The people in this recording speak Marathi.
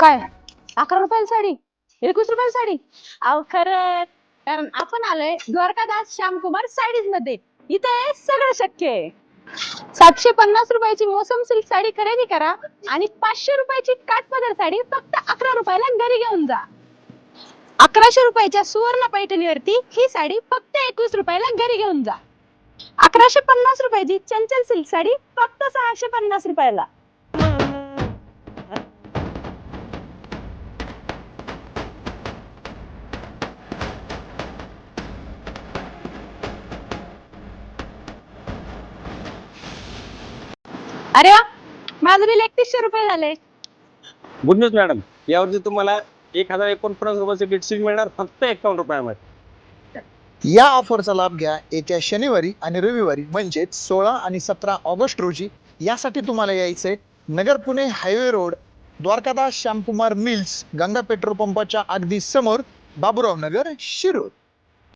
काय? अकरा रुपयाला साडी? एकवीस रुपयाला साडी? अहो खरं कारण आपण आलोय द्वारकादास श्यामकुमार साडीजमध्ये इथे सगळं शक्य आहे. सातशे पन्नास रुपयाची मोसम सिल्क साडी खरेदी करा आणि पाचशे रुपयाची काठपदर साडी फक्त अकरा रुपयाला घरी घेऊन जा. अकराशे रुपयाच्या सुवर्ण पैठणीवरती ही साडी फक्त एकवीस रुपयाला घरी घेऊन जा. अकराशे पन्नास रुपयाची चंचल सिल्क साडी फक्त सहाशे पन्नास रुपयाला. अरे वा माझं बिल एकतीसशे रुपये झाले गुड न्यूज मॅडम यावरती तुम्हाला एक हजार एकोणपन्नास रुपयाचे गिफ्ट मिळणार फक्त एकावन्न रुपयामध्ये. या ऑफरचा लाभ घ्या येत्या शनिवारी आणि रविवारी म्हणजेच सोळा आणि सतरा ऑगस्ट रोजी. यासाठी तुम्हाला यायचंय Nagar Pune highway road Dwarkadas Shyamkumar mills Ganga petrol पंपाच्या अगदी समोर बाबुराव नगर शिरूर.